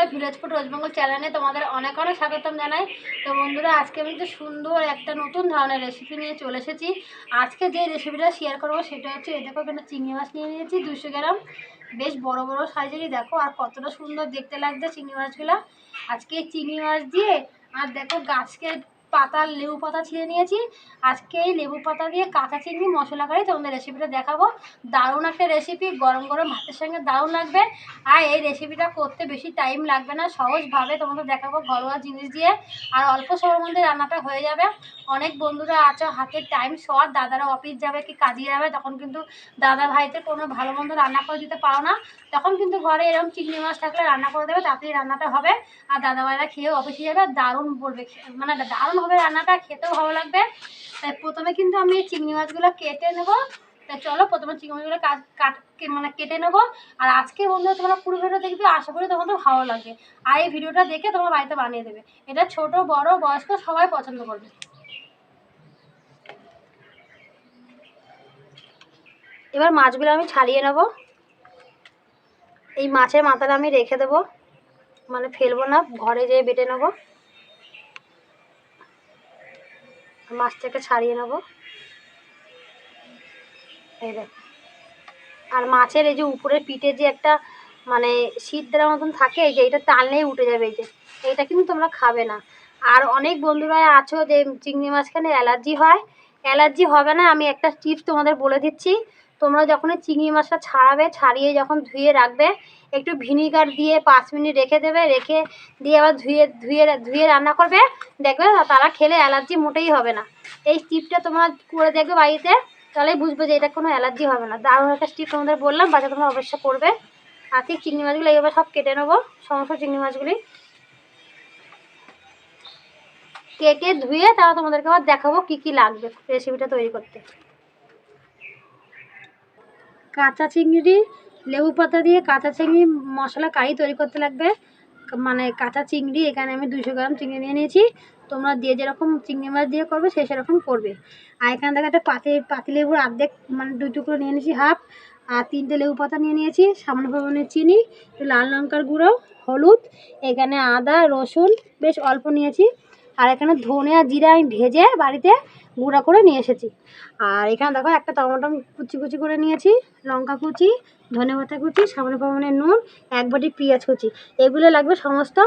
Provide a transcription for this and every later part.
বন্ধুরা ভিরাজপুর ওয়েস্টবেঙ্গল চ্যানেলে তোমাদের অনেক অনেক স্বাগতম জানাই। তো বন্ধুরা, আজকে আমি তো সুন্দর একটা নতুন ধরনের রেসিপি নিয়ে চলে এসেছি। আজকে যে রেসিপিটা শেয়ার করব সেটা হচ্ছে, এই দেখো এখানে চিংড়ি মাছ নিয়ে নিয়েছি দুশো গ্রাম। বেশ বড় বড় সাইজেরই দেখো, আর কতটা সুন্দর দেখতে লাগছে চিংড়ি মাছগুলো। আজকে চিংড়ি মাছ দিয়ে, আর দেখো গাছকে পাতা লেবু পাতা ছিঁড়ে নিয়েছি। আজকে এই লেবু পাতা দিয়ে কাঁচা চিংড়ি মশলা করে তোমাদের রেসিপিটা দেখাবো। দারুণ একটা রেসিপি গরম গরম ভাতের সঙ্গে দারুণ লাগবে। আর এই রেসিপিটা করতে বেশি টাইম লাগবে না, সহজভাবে তোমাদের দেখাবো ঘরোয়া জিনিস দিয়ে। আর অল্প সময়ের মধ্যে রান্নাটা হয়ে যাবে। অনেক বন্ধুরা আছো হাতের টাইম শর্ট দাদারা অফিস যাবে কি কাজে যাবে, তখন কিন্তু দাদা ভাইতে কোনো ভালো মন্দ রান্না করে দিতে পারো না। তখন কিন্তু ঘরে এরকম চিংড়ি মাছ থাকলে রান্না করে দেবে তাড়াতাড়ি রান্নাটা হবে। আর দাদা ভাইরা খেয়ে অফিসে যাবে দারুণ বলবে মানে দারুণ হবে রান্নাটা, খেতেও ভালো লাগবে। তাই প্রথমে কিন্তু আমি চিংড়ি মাছগুলো কেটে নেব। তা চলো, প্রথমে চিংড়ি মাছগুলো কাট মানে কেটে নেব। আর আজকে বন্ধুরা তোমরা পুরো ভিডিও দেখবে আশা করি তোমাদের ভালো লাগবে। আর এই ভিডিওটা দেখে তোমরা বাড়িতে বানিয়ে দেবে। এটা ছোট, বড়, বয়স্ক, সবাই পছন্দ করবে। এবার মাছগুলো আমি ছাড়িয়ে নেব। এই মাছের মাথাটা আমি রেখে দেবো। মানে ফেলব না, ঘরে যেয়ে বেটে নেব। মাছটাকে ছাড়িয়ে নেব। এই দেখ। আর মাছের এই যে উপরে পিঠে যে একটা মানে শীত দেওয়ার মতন থাকে যে এটা টানলেই উঠে যাবে, এই যে। এইটা কিন্তু তোমরা খাবে না। আর অনেক বন্ধুরা আছো যে চিংড়ি মাছখানে অ্যালার্জি হয়। অ্যালার্জি হবে না, আমি একটা টিপস তোমাদের বলে দিচ্ছি। তোমরা যখনই চিংড়ি মাছটা ছাড়াবে, ছাড়িয়ে যখন ধুয়ে রাখবে, একটু ভিনিগার দিয়ে পাঁচ মিনিট রেখে দেবে, রেখে দিয়ে আবার ধুয়ে ধুয়ে ধুয়ে রান্না করবে, দেখবে তারা খেলে অ্যালার্জি মোটেই হবে না। এই টিপটা তোমরা করে দেখবে বাড়িতে, তাহলেই বুঝবে যে এটা কোনো অ্যালার্জি হবে না। দারুণ একটা টিপ তোমাদের বললাম বাচ্চা তোমরা অবশ্যই করবে। আর ঠিক চিংড়ি মাছগুলো এইভাবে সব কেটে নেব, সমস্ত চিংড়ি মাছগুলি। কেটে ধুয়ে তারা তোমাদেরকে আবার দেখাবো কি কি লাগবে রেসিপিটা তৈরি করতে। কাঁচা চিংড়ি, লেবু পাতা দিয়ে কাঁচা চিংড়ি মশলা কারি তৈরি করতে লাগবে। মানে কাঁচা চিংড়ি, এখানে আমি দুশো গ্রাম চিংড়ি নিয়ে নিয়েছি। তোমরা দিয়ে যেরকম চিংড়ি মাছ দিয়ে করবে, সে সেরকম করবে। আর এখানে দেখো একটা পাতি পাতি লেবুর অর্ধেক মানে দুই টুকরো নিয়ে নিয়েছি, হাফ। আর তিনটে লেবু পাতা নিয়ে নিয়েছি, সামান্য পরিমাণে চিনি লাল লঙ্কার গুঁড়ো, হলুদ, এখানে আদা, রসুন, বেশ অল্প নিয়েছি। আর এখানে ধনে আর জিরা আমি ভেজে বাড়িতে গুঁড়া করে নিয়ে এসেছি। আর এখানে দেখো একটা টমেটো কুচি কুচি করে নিয়েছি, লঙ্কা কুচি, ধনে পাতা কুচি সামনে পরিমাণে নুন, এক বাটি পেঁয়াজ কুচি। এগুলো লাগবে সমস্ত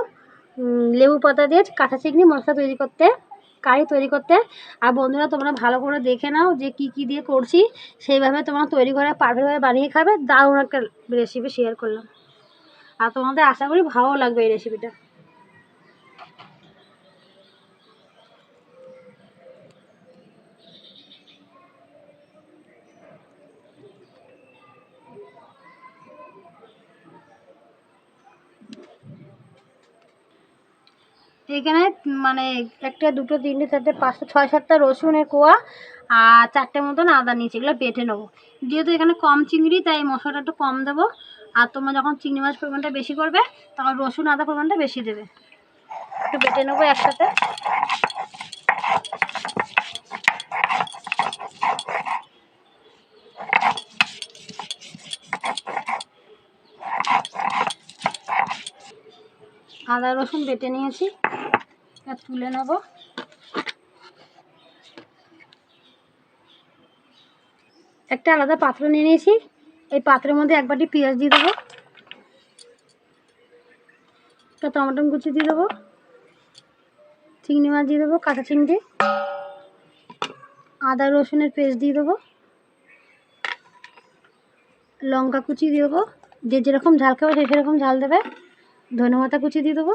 লেবু পাতা দিয়ে কাঁচা চিংড়ি মশলা তৈরি করতে, কারি তৈরি করতে। আর বন্ধুরা, তোমরা ভালো করে দেখে নাও যে কি কি দিয়ে করছি। সেইভাবে তোমরা তৈরি করে পারফেক্টভাবে বানিয়ে খাবে। দারুণ একটা রেসিপি শেয়ার করলাম। আর তোমাদের আশা করি ভালো লাগবে এই রেসিপিটা এখানে মানে একটা, দুটো, তিনটে, চারটে, পাঁচটা, ছয়, সাতটা রসুনের কোয়া আর চারটে মতন আদা নিয়েছি, এগুলো বেটে নেব। যেহেতু এখানে কম চিংড়ি, তাই মশলাটা একটু কম দেবো। আর তোমরা যখন চিংড়ি মাছ পরিমাণটা বেশি করবে, তখন রসুন আদা পরিমাণটা বেশি দেবে। একটু বেটে নেব একসাথে। আদা, রসুন বেটে নিয়েছি। তুলে নেব। একটা আলাদা পাত্র নিয়ে নিয়েছি। এই পাত্রের মধ্যে এক বাটি পেঁয়াজ দিয়ে দেবো। একটা টমেটো কুচি দিয়ে দেবো। চিংড়ি মাছ দিয়ে দেবো, কাঁচা চিংড়ি। আদা, রসুনের পেস্ট দিয়ে দেবো। লঙ্কা কুচি দিয়ে দেবো। যে যেরকম ঝাল খাবে সে সেরকম ঝাল দেবে। ধনে পাতা কুচি দিয়ে দেবো।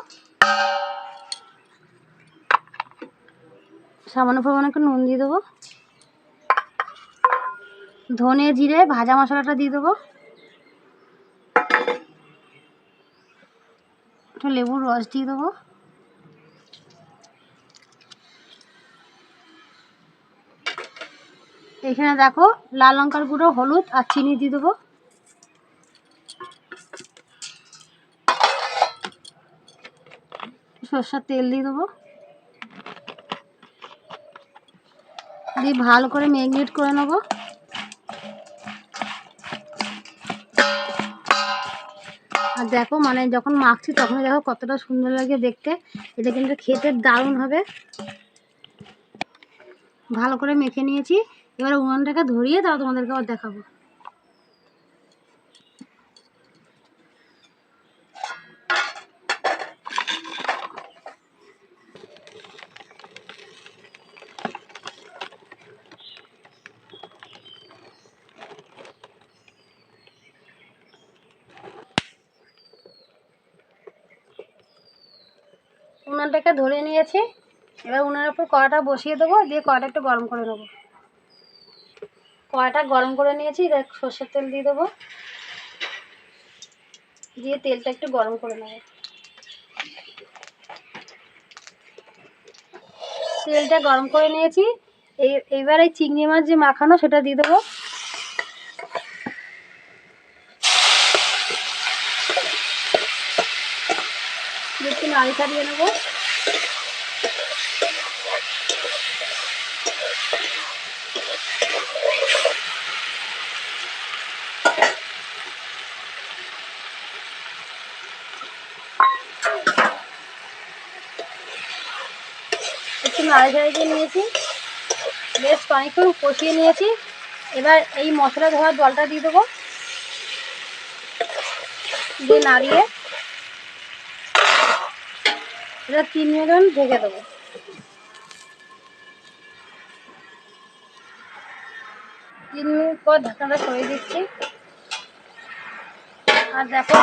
সামান্য পরিমাণে একটু নুন দিয়ে দেবো। ধনে জিরে, ভাজা মশলাটা দিয়ে দেবো। একটু লেবুর রস দিয়ে দেবো। এখানে দেখো লাল লঙ্কার গুঁড়ো, হলুদ আর চিনি দিয়ে দেবো। সর্ষার তেল দিয়ে দেবো। দিয়ে ভালো করে ম্যাগনেট করে নেব। আর দেখো মানে যখন মাখছি তখন দেখো কতটা সুন্দর লাগে দেখতে। এটা কিন্তু খেতে দারুণ হবে। ভালো করে মেখে নিয়েছি। এবার উনানটাকে ধরিয়ে তাও তোমাদেরকে আবার দেখাবো। উনানটাকে ধরে নিয়েছি। এবার উনানের উপর কড়াটা বসিয়ে দেবো, দিয়ে কড়াটা একটু গরম করে নেব। কড়াটা গরম করে নিয়েছি, এবার সর্ষের তেল দিয়ে দেবো। দিয়ে তেলটা একটু গরম করে নেব। তেলটা গরম করে নিয়েছি। এই, এইবার এই চিংড়ি মাছ যে মাখানো সেটা দিয়ে দেবো। একটু নাড়ি ছাড়িয়ে নেব। একটু নাড়ি ছাড়ি দিয়ে নিয়েছি। বেশ অনেকক্ষণ কষিয়ে নিয়েছি। এবার এই মশলা ধোয়া জলটা দিয়ে দেবো। দিয়ে নাড়িয়ে এটা তিন মিনিট ঢেকে দেবো। তিন মিনিট পর ঢাকনাটা সরিয়ে দিচ্ছি। আর দেখো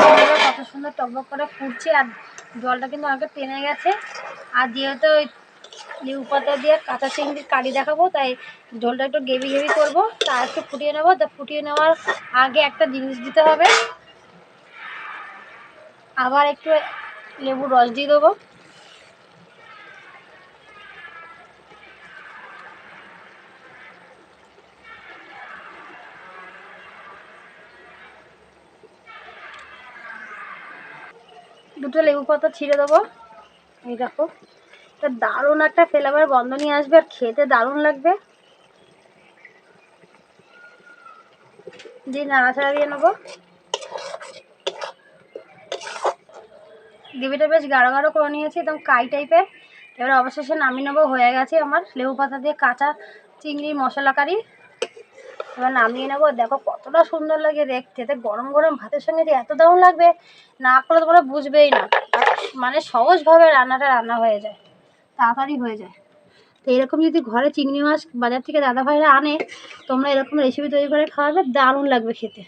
কত সুন্দর টকবক করে ফুটছে, আর জলটা কিন্তু অনেকটা টেনে গেছে। আর যেহেতু লেবু পাতা দিয়ে কাঁচা চিংড়ির কালি দেখাবো, তাই ঝোলটা একটু গেবি গেবি করব। তা একটু ফুটিয়ে নেব, তা ফুটিয়ে নেওয়ার আগে একটা জিনিস দিতে হবে। আবার একটু লেবুর রস দিয়ে দেবো। দুটো লেবু পাতা ছিঁড়ে দেবো। এই দেখো। তা দারুণ একটা ফ্লেভার গন্ধ নিয়ে আসবে আর খেতে দারুণ লাগবে। দিয়ে নাড়াচাড়া দিয়ে নেব। গ্রেভিটা বেশ গাঢ় গাঢ় করে নিয়েছি, একদম কাই টাইপের। এবার অবশেষে নামিয়ে নেব, হয়ে গেছে আমার লেবু পাতা দিয়ে কাঁচা চিংড়ি মশলা কারি। এবার নামিয়ে নেব, দেখো কতটা সুন্দর লাগে দেখতে। তো গরম গরম ভাতের সঙ্গে যে এত দারুণ লাগবে, না করলে তোমরা বুঝবেই না। মানে সহজভাবে রান্নাটা রান্না হয়ে যায়। তাড়াতাড়ি হয়ে যায়। তো এরকম যদি ঘরে চিংড়ি মাছ বাজার থেকে দাদা ভাইরা আনে, তোমরা এরকম রেসিপি তৈরি করে খাওয়াবে, দারুণ লাগবে খেতে।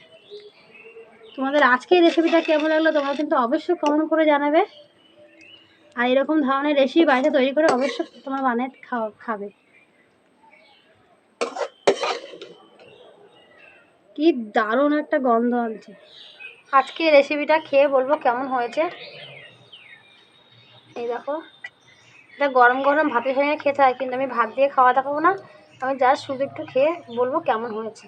তোমাদের আজকে রেসিপিটা কেমন লাগল তোমরা কিন্তু অবশ্যই কমেন্ট করে জানাবে। আর এরকম ধরনের রেসিপি বাড়িতে তৈরি করে অবশ্যই তোমরা বানিয়ে খাওয়া খাবে। কি দারুণ একটা গন্ধ আনছে। আজকে রেসিপিটা খেয়ে বলব কেমন হয়েছে। এই দেখো। এটা গরম গরম ভাতের সঙ্গে খেতে হয় কিন্তু আমি ভাত দিয়ে খাওয়া দেখাবো না। আমি যা শুধু একটু খেয়ে বলব কেমন হয়েছে।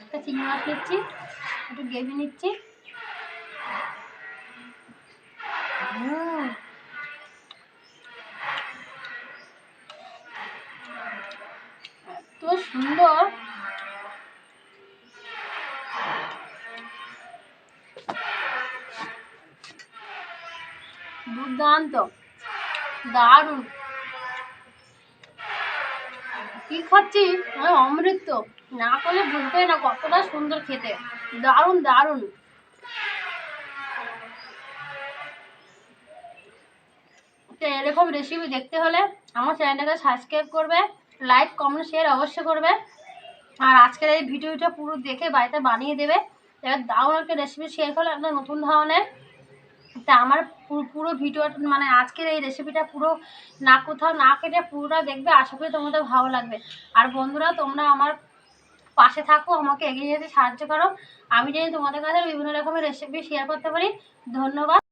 একটা চিংড়ি মাছ নিচ্ছি, একটু গ্রেভি নিচ্ছি। হুম। দুর্দান্ত দারুণ। কি খাচ্ছি অমৃত না করলে বুঝবে না কতটা সুন্দর খেতে। দারুণ দারুণ। তো এরকম রেসিপি দেখতে হলে আমার চ্যানেলটাকে সাবস্ক্রাইব করবে লাইক কমেন্ট শেয়ার অবশ্যই করবে। আর আজকের এই ভিডিওটা পুরো দেখে বাড়িতে বানিয়ে দেবে। এবার দারুণ একটা রেসিপি শেয়ার করলে একটা নতুন ধরনের। তা আমার পুরো ভিডিও মানে আজকের এই রেসিপিটা পুরো না কোথাও না কেটে পুরোটা দেখবে। আশা করি তোমাদের ভালো লাগবে। আর বন্ধুরা, তোমরা আমার পাশে থাকো, আমাকে এগিয়ে যেতে সাহায্য করো। আমি যেন তোমাদের কাছে বিভিন্ন রকমের রেসিপি শেয়ার করতে পারি, ধন্যবাদ।